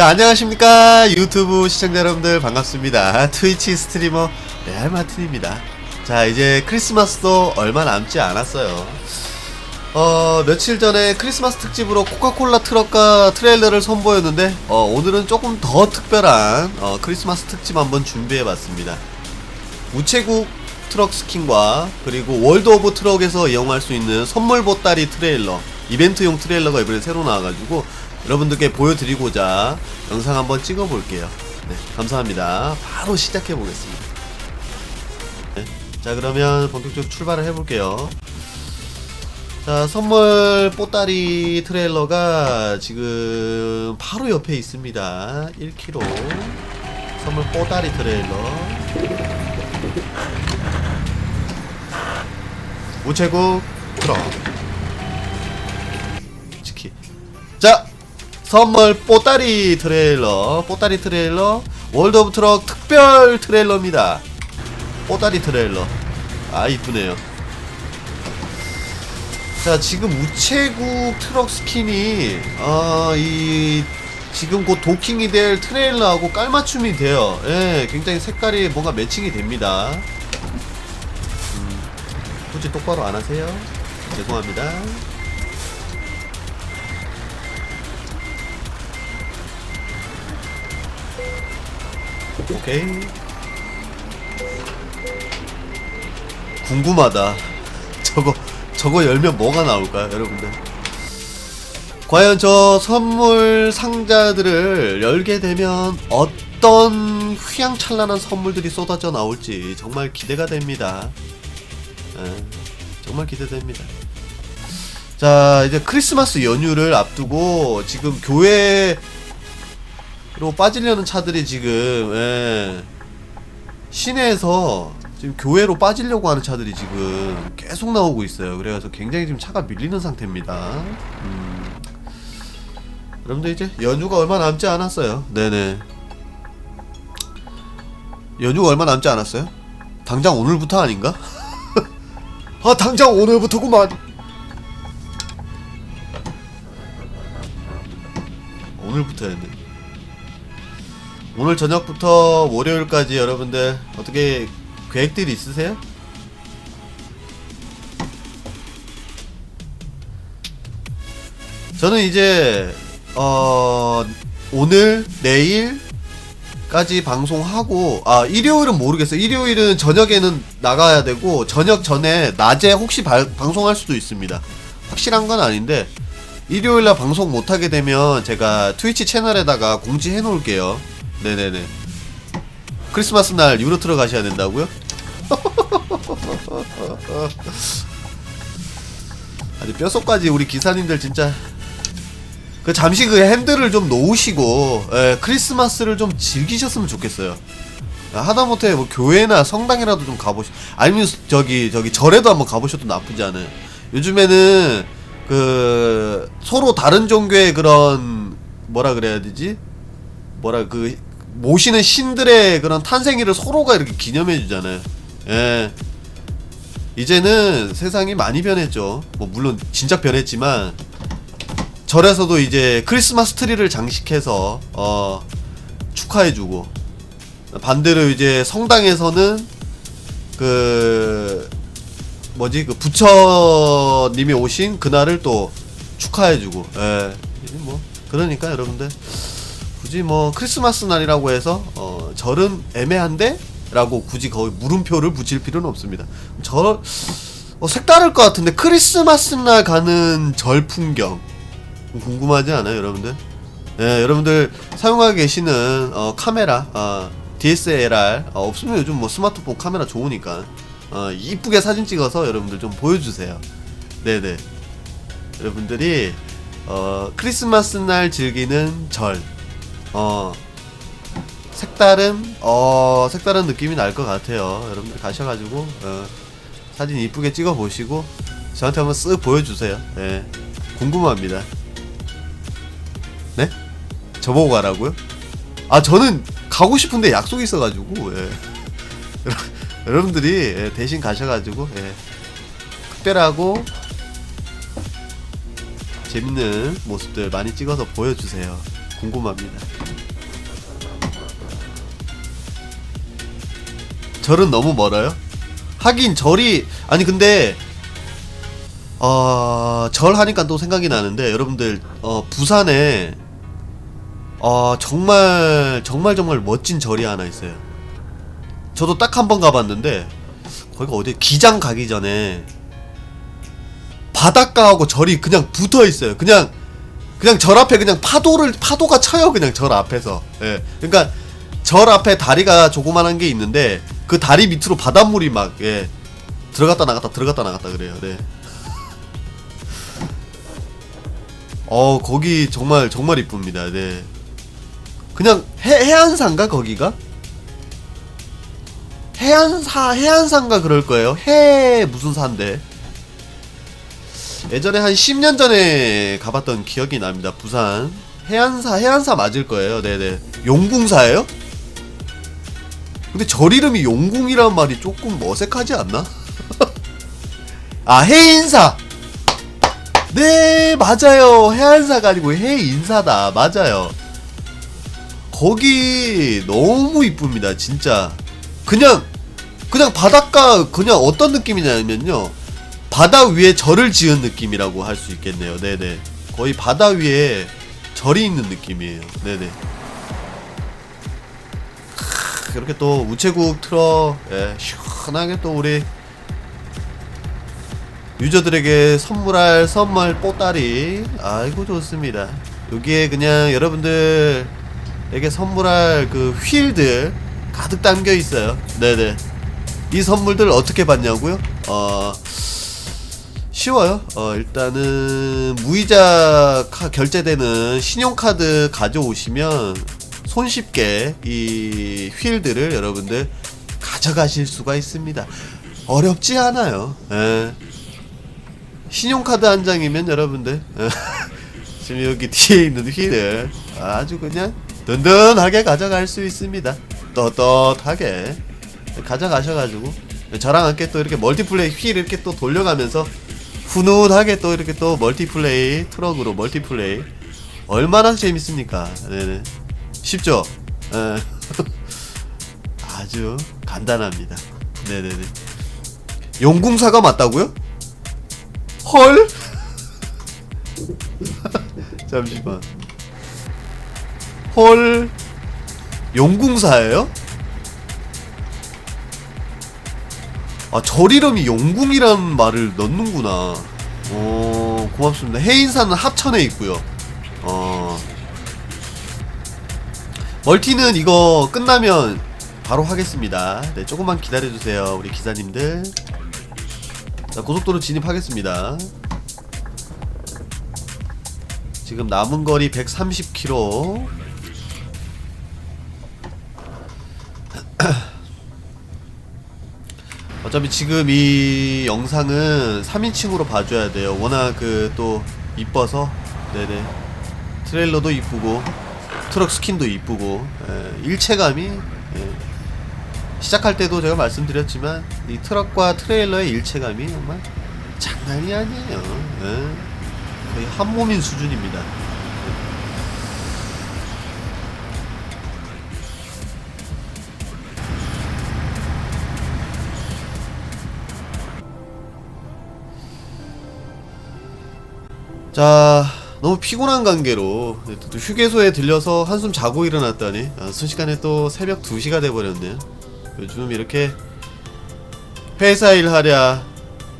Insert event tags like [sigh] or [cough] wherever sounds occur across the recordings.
자 안녕하십니까 유튜브 시청자 여러분들 반갑습니다. 트위치 스트리머 레알 마틴입니다. 자 이제 크리스마스도 얼마 남지 않았어요. 어 며칠 전에 크리스마스 특집으로 코카콜라 트럭과 트레일러를 선보였는데 어 오늘은 조금 더 특별한 어 크리스마스 특집 한번 준비해봤습니다. 우체국 트럭 스킨과 그리고 월드 오브 트럭에서 이용할 수 있는 선물 보따리 트레일러 이벤트용 트레일러가 이번에 새로 나와가지고 여러분들께 보여드리고자 영상 한번 찍어볼게요. 네 감사합니다. 바로 시작해 보겠습니다. 네, 자 그러면 본격적으로 출발을 해볼게요. 자 선물 보따리 트레일러가 지금 바로 옆에 있습니다. 1kg 선물 보따리 트레일러. 우체국 트럭 선물 뽀따리 트레일러 뽀따리 트레일러 월드 오브 트럭 특별 트레일러입니다. 뽀따리 트레일러. 아 이쁘네요. 자 지금 우체국 트럭 스킨이 어이 지금 곧 도킹이 될 트레일러하고 깔맞춤이 돼요. 예 굉장히 색깔이 뭔가 매칭이 됩니다. 굳이 똑바로 안 하세요? 죄송합니다. 오케이. 궁금하다. [laughs] 저거, 저거 열면 뭐가 나올까요, 여러분들? 과연 저 선물 상자들을 열게 되면 어떤 휘황찬란한 선물들이 쏟아져 나올지 정말 기대가 됩니다. 예, 정말 기대됩니다. 자, 이제 크리스마스 연휴를 앞두고 지금 교회 로 빠지려는 차들이 지금 예, 시내에서 지금 교회로 빠지려고 하는 차들이 지금 계속 나오고 있어요. 그래서 굉장히 지금 차가 밀리는 상태입니다. 음. 여러분들 이제 연휴가 얼마 남지 않았어요. 네네. 연휴가 얼마 남지 않았어요? 당장 오늘부터 아닌가? [laughs] 아 당장 오늘부터구만 오늘부터였네 오늘 저녁부터 월요일까지 여러분들 어떻게 계획들이 있으세요? 저는 이제 어 오늘 내일 까지 방송하고 아 일요일은 모르겠어요. 일요일은 저녁에는 나가야 되고 저녁 전에 낮에 혹시 발- 방송할 수도 있습니다. 확실한 건 아닌데 일요일 날 방송 못 하게 되면 제가 트위치 채널에다가 공지해 놓을게요. 네네네. 크리스마스 날 유로트로 가셔야 된다고요? [laughs] 아니 뼛속까지 우리 기사님들 진짜 그 잠시 그 핸들을 좀 놓으시고 예, 크리스마스를 좀 즐기셨으면 좋겠어요. 하다못해 뭐 교회나 성당이라도 좀 가보시. 아니면 저기 저기 절에도 한번 가보셔도 나쁘지 않아요. 요즘에는 그 서로 다른 종교의 그런 뭐라 그래야 되지? 뭐라 그 모시는 신들의 그런 탄생일을 서로가 이렇게 기념해 주잖아요. 예. 이제는 세상이 많이 변했죠. 뭐 물론 진짜 변했지만 절에서도 이제 크리스마스 트리를 장식해서 어 축하해주고 반대로 이제 성당에서는 그 뭐지 그 부처님이 오신 그날을 또 축하해주고 예 뭐 그러니까 여러분들 굳이 뭐 크리스마스 날이라고 해서 어 절은 애매한데 라고 굳이 거기 물음표를 붙일 필요는 없습니다 절 어, 색다를 것 같은데 크리스마스 날 가는 절 풍경 궁금하지 않아요, 여러분들? 예, 여러분들 사용하고 계시는 어, 카메라, 어, DSLR 어, 없으면 요즘 뭐 스마트폰 카메라 좋으니까 어, 이쁘게 사진 찍어서 여러분들 좀 보여주세요. 네네. 여러분들이 어, 크리스마스 날 즐기는 절, 어, 색다른 어 색다른 느낌이 날 것 같아요. 여러분들 가셔가지고 어, 사진 이쁘게 찍어 보시고 저한테 한번 쓱 보여주세요. 예, 궁금합니다. 네? 저보고 가라고요? 아 저는 가고 싶은데 약속이 있어가지고 예. [laughs] 여러분들이 예, 대신 가셔가지고 예. 특별하고 재밌는 모습들 많이 찍어서 보여주세요. 궁금합니다. 절은 너무 멀어요? 하긴 절이 아니 근데 어, 절 하니까 또 생각이 나는데 여러분들 어, 부산에 어, 정말 정말 정말 멋진 절이 하나 있어요. 저도 딱 한 번 가봤는데 거기가 어디 기장 가기 전에 바닷가하고 절이 그냥 붙어 있어요. 그냥 그냥 절 앞에 그냥 파도를 파도가 쳐요. 그냥 절 앞에서. 예. 그러니까 절 앞에 다리가 조그만한 게 있는데 그 다리 밑으로 바닷물이 막 예. 들어갔다 나갔다 들어갔다 나갔다 그래요. 네. [laughs] 어 거기 정말 정말 이쁩니다. 네. 그냥 해, 해안산가 거기가? 해안사 해안산가 그럴 거예요. 해 무슨 산데? 예전에 한 10년 전에 가봤던 기억이 납니다. 부산 해안사 해안사 맞을 거예요. 네네. 용궁사예요? 근데 절 이름이 용궁이란 말이 조금 어색하지 않나? [laughs] 아 해인사. 네 맞아요. 해안사가 아니고 해인사다. 맞아요. 거기 너무 이쁩니다. 진짜. 그냥 그냥 바닷가 그냥 어떤 느낌이냐면요. 바다 위에 절을 지은 느낌이라고 할 수 있겠네요. 네네. 거의 바다 위에 절이 있는 느낌이에요. 네네. 크, 이렇게 또 우체국 틀어 예, 시원하게 또 우리 유저들에게 선물할 선물 뽀따리 아이고 좋습니다. 여기에 그냥 여러분들에게 선물할 그 휠들 가득 담겨 있어요. 네네. 이 선물들 어떻게 받냐고요? 어 쉬워요. 어, 일단은 무이자 카, 결제되는 신용카드 가져오시면 손쉽게 이 휠들을 여러분들 가져가실 수가 있습니다. 어렵지 않아요. 예. 신용카드 한 장이면 여러분들 예. [laughs] 지금 여기 뒤에 있는 휠을 아주 그냥 든든하게 가져갈 수 있습니다. 떳떳하게 가져가셔가지고 저랑 함께 또 이렇게 멀티플레이 휠 이렇게 또 돌려가면서 훈훈하게 또 이렇게 또 멀티플레이 트럭으로 멀티플레이 얼마나 재밌습니까? 네네 쉽죠? 예. [laughs] 아주 간단합니다. 네네네 용궁사가 맞다고요? 헐? [laughs] 잠시만 헐 용궁사예요? 아, 절 이름이 용궁이란 말을 넣는구나. 어, 고맙습니다. 해인사는 합천에 있고요. 어. 멀티는 이거 끝나면 바로 하겠습니다. 네, 조금만 기다려주세요. 우리 기사님들. 자, 고속도로 진입하겠습니다. 지금 남은 거리 130km. 어차피 지금 이 영상은 3인칭으로 봐줘야 돼요. 워낙 그 또 이뻐서 네네 트레일러도 이쁘고 트럭 스킨도 이쁘고 예, 일체감이 예. 시작할 때도 제가 말씀드렸지만 이 트럭과 트레일러의 일체감이 정말 장난이 아니에요. 예. 거의 한 몸인 수준입니다. 자, 너무 피곤한 관계로 또 휴게소에 들려서 한숨 자고 일어났더니 아, 순식간에 또 새벽 2시가 돼버렸네요. 요즘 이렇게 회사 일 하랴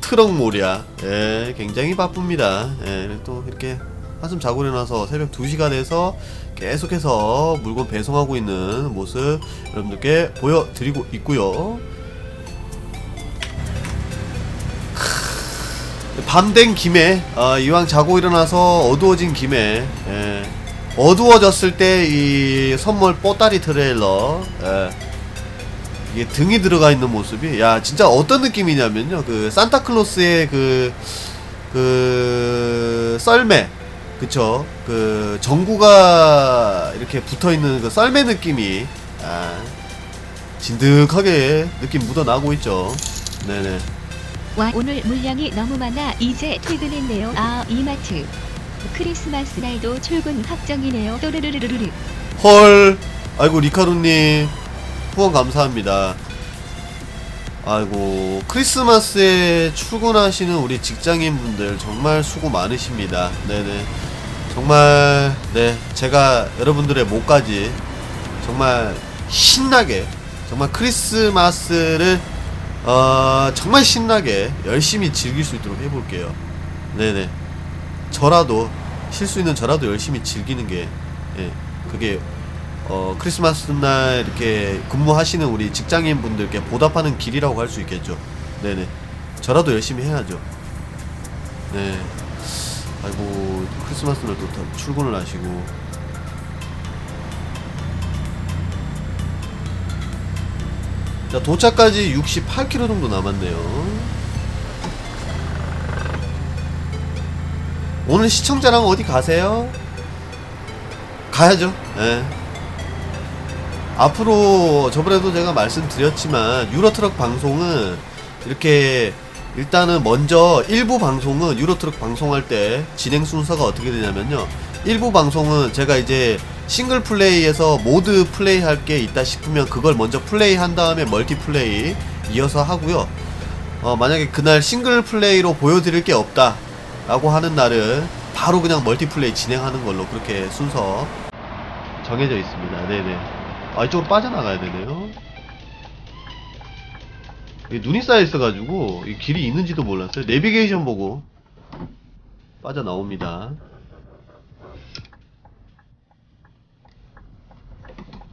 트럭 모랴 예, 굉장히 바쁩니다. 예, 또 이렇게 한숨 자고 일어나서 새벽 2시가 돼서 계속해서 물건 배송하고 있는 모습 여러분들께 보여드리고 있고요. 밤된 김에 어, 이왕 자고 일어나서 어두워진 김에 예, 어두워졌을 때 이 선물 뽀따리 트레일러 예, 이게 등이 들어가 있는 모습이 야 진짜 어떤 느낌이냐면요. 그 산타클로스의 그 그 썰매 그쵸? 그 전구가 이렇게 붙어 있는 그 썰매 느낌이 아, 진득하게 느낌 묻어 나고 있죠. 네네 와 오늘 물량이 너무 많아. 이제 퇴근했네요. 아 이마트. 크리스마스 날도 출근 확정이네요. 또르르르르르. 헐. 아이고 리카루님. 후원 감사합니다. 아이고 크리스마스에 출근하시는 우리 직장인분들 정말 수고 많으십니다. 네네. 정말 네 제가 여러분들의 목까지 정말 신나게 정말 크리스마스를 어 정말 신나게 열심히 즐길 수 있도록 해볼게요 네네 저라도 쉴수 있는 저라도 열심히 즐기는 게 예, 그게 어, 크리스마스 날 이렇게 근무하시는 우리 직장인 분들께 보답하는 길이라고 할 수 있겠죠. 네네. 저라도 열심히 해야죠. 네. 아이고 크리스마스 날또 다 출근을 하시고. 자 도착까지 68km 정도 남았네요. 오늘 시청자랑 어디 가세요? 가야죠. 예. 앞으로 저번에도 제가 말씀드렸지만 유로트럭 방송은 이렇게 일단은 먼저 일부 방송은 유로트럭 방송할 때 진행 순서가 어떻게 되냐면요. 일부 방송은 제가 이제 싱글 플레이에서 모드 플레이 할 게 있다 싶으면 그걸 먼저 플레이 한 다음에 멀티 플레이 이어서 하고요. 어, 만약에 그날 싱글 플레이로 보여드릴 게 없다 라고 하는 날은 바로 그냥 멀티 플레이 진행하는 걸로 그렇게 순서 정해져 있습니다. 네네. 아, 이쪽으로 빠져나가야 되네요. 눈이 쌓여 있어가지고, 이 길이 있는지도 몰랐어요. 내비게이션 보고 빠져나옵니다.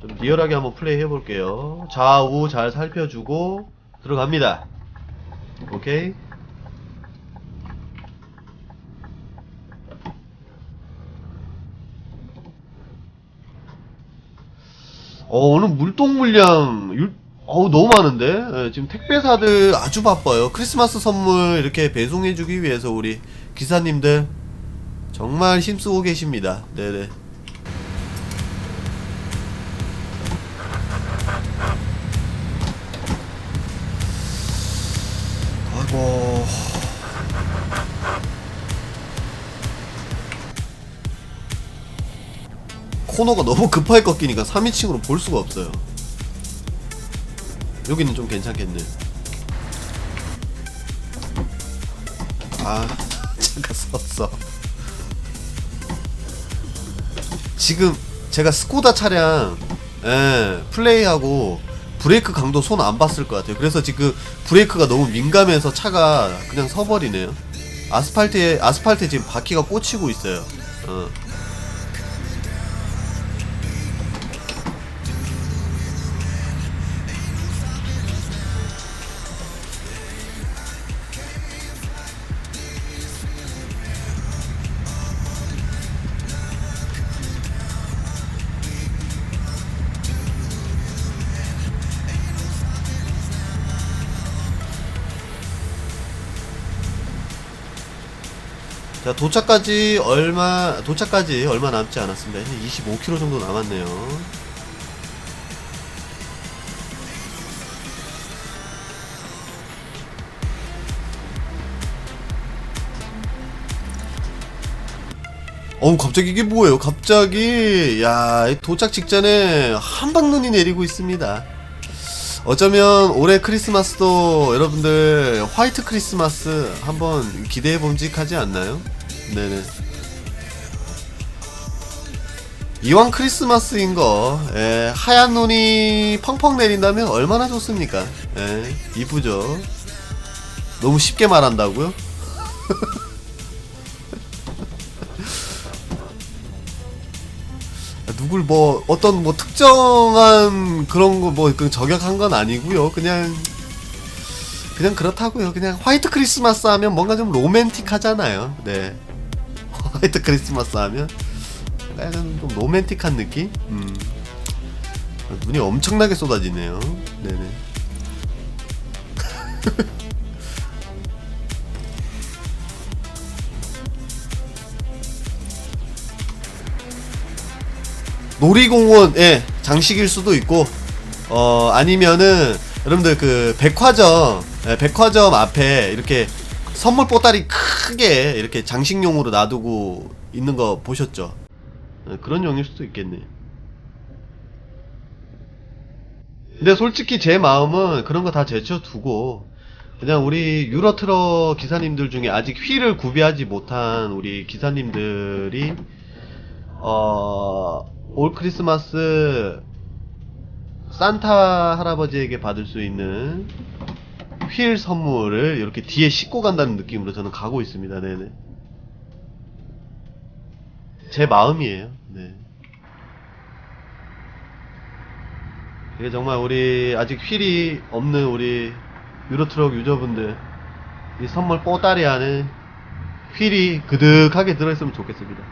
좀 리얼하게 한번 플레이 해볼게요. 좌우 잘 살펴주고, 들어갑니다. 오케이. 어, 오늘 물동 물량, 율, 어우, 너무 많은데? 예, 지금 택배사들 아주 바빠요. 크리스마스 선물 이렇게 배송해주기 위해서 우리 기사님들 정말 힘쓰고 계십니다. 네네. 아이고. 코너가 너무 급하게 꺾이니까 3인칭으로 볼 수가 없어요. 여기는 좀 괜찮겠네. 아, [laughs] 잠깐 섰어. 지금 제가 스코다 차량 예, 플레이하고 브레이크 강도 손 안 봤을 것 같아요. 그래서 지금 브레이크가 너무 민감해서 차가 그냥 서버리네요. 아스팔트에 아스팔트에 지금 바퀴가 꽂히고 있어요. 어. 자 도착까지 얼마 도착까지 얼마 남지 않았습니다. 이제 25km 정도 남았네요. 어우 갑자기 이게 뭐예요? 갑자기 야 도착 직전에 한방 눈이 내리고 있습니다. 어쩌면 올해 크리스마스도 여러분들 화이트 크리스마스 한번 기대해 봄직하지 않나요? 네네. 이왕 크리스마스인 거 예, 하얀 눈이 펑펑 내린다면 얼마나 좋습니까? 예, 이쁘죠. 너무 쉽게 말한다고요? [laughs] 누굴 뭐 어떤 뭐 특정한 그런 거 뭐 저격한 건 아니고요. 그냥 그냥 그렇다고요. 그냥 화이트 크리스마스 하면 뭔가 좀 로맨틱하잖아요. 네. 화이트 크리스마스 하면 약간 좀 로맨틱한 느낌? 음. 눈이 엄청나게 쏟아지네요. 네네. [laughs] 놀이공원 예 장식일 수도 있고 어 아니면은 여러분들 그 백화점 예, 백화점 앞에 이렇게 선물 보따리 크게 이렇게 장식용으로 놔두고 있는 거 보셨죠? 예, 그런 용일 수도 있겠네. 근데 솔직히 제 마음은 그런 거 다 제쳐두고 그냥 우리 유로트럭 기사님들 중에 아직 휠을 구비하지 못한 우리 기사님들이 어, 올 크리스마스 산타 할아버지에게 받을 수 있는 휠 선물을 이렇게 뒤에 싣고 간다는 느낌으로 저는 가고 있습니다. 네네. 제 마음이에요. 네. 이게 정말 우리 아직 휠이 없는 우리 유로트럭 유저분들 이 선물 뽀따리 안에 휠이 그득하게 들어있으면 좋겠습니다.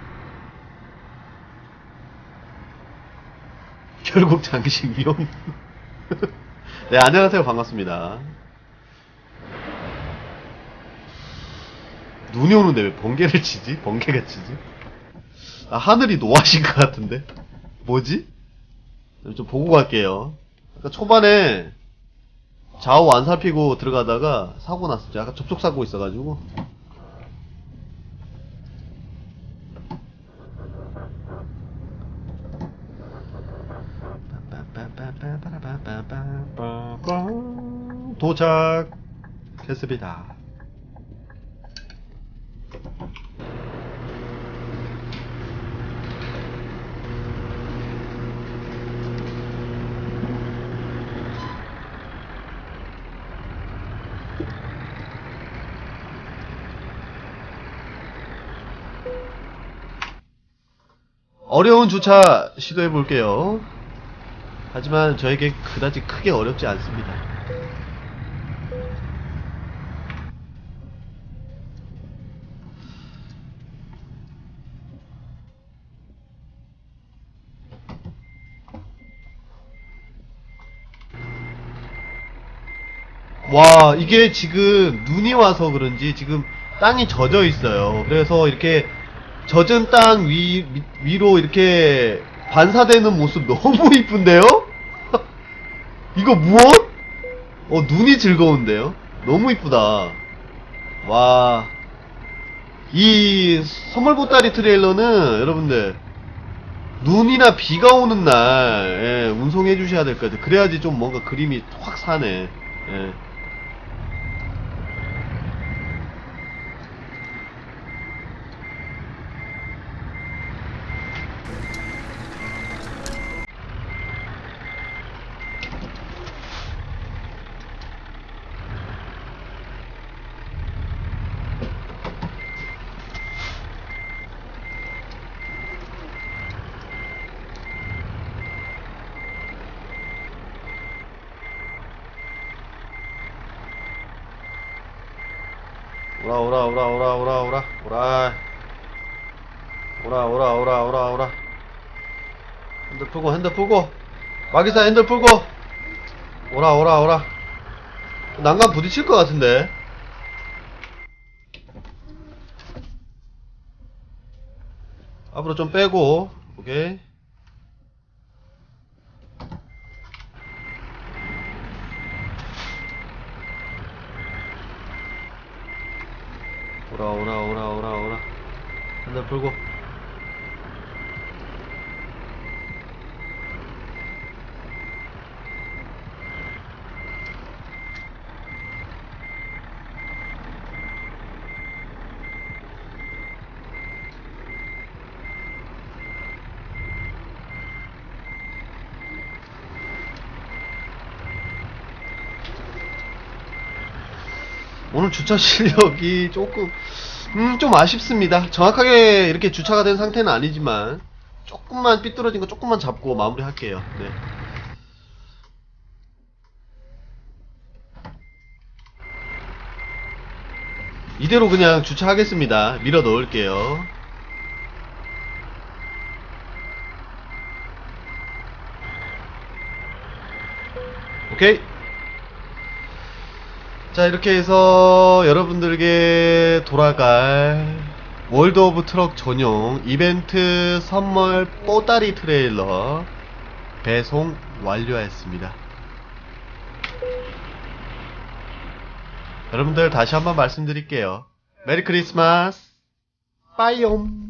[laughs] 결국 장식 이용. [laughs] 네, 안녕하세요. 반갑습니다. 눈이 오는데 왜 번개를 치지? 번개가 치지? 아, 하늘이 노하신 것 같은데? 뭐지? 좀 보고 갈게요. 아까 초반에 좌우 안 살피고 들어가다가 사고 났었죠. 아까 접촉사고 있어가지고. 도착했습니다. 어려운 주차 시도해 볼게요. 하지만 저에게 그다지 크게 어렵지 않습니다. 와, 이게 지금 눈이 와서 그런지 지금 땅이 젖어 있어요. 그래서 이렇게 젖은 땅 위, 위- 위 로 이렇게 반사되는 모습 너무 [laughs] 이쁜데요? [laughs] 이거 무엇? 어, 눈이 즐거운데요? 너무 이쁘다. 와. 이 선물 보따리 트레일러는 여러분들 눈이나 비가 오는 날 예, 운송해 주셔야 될 것 같아요. 그래야지 좀 뭔가 그림이 확 사네. 예. 오라 오라 오라 오라 오라 오라. 오라. 오라 오라 오라 오라 오라. 핸들 풀고 핸들 풀고. 마기사 핸들 풀고. 오라 오라 오라. 난간 부딪힐 것 같은데. 앞으로 좀 빼고 오케이 오라 오라 오라 오라 오라 핸들 풀고. 오늘 주차 실력이 조금 음 좀 아쉽습니다. 정확하게 이렇게 주차가 된 상태는 아니지만 조금만 삐뚤어진 거 조금만 잡고 마무리할게요. 네. 이대로 그냥 주차하겠습니다. 밀어 넣을게요. 오케이. 자 이렇게 해서 여러분들에게 돌아갈 월드 오브 트럭 전용 이벤트 선물 뽀다리 트레일러 배송 완료하였습니다. 여러분들 다시 한번 말씀드릴게요. 메리 크리스마스 빠이옴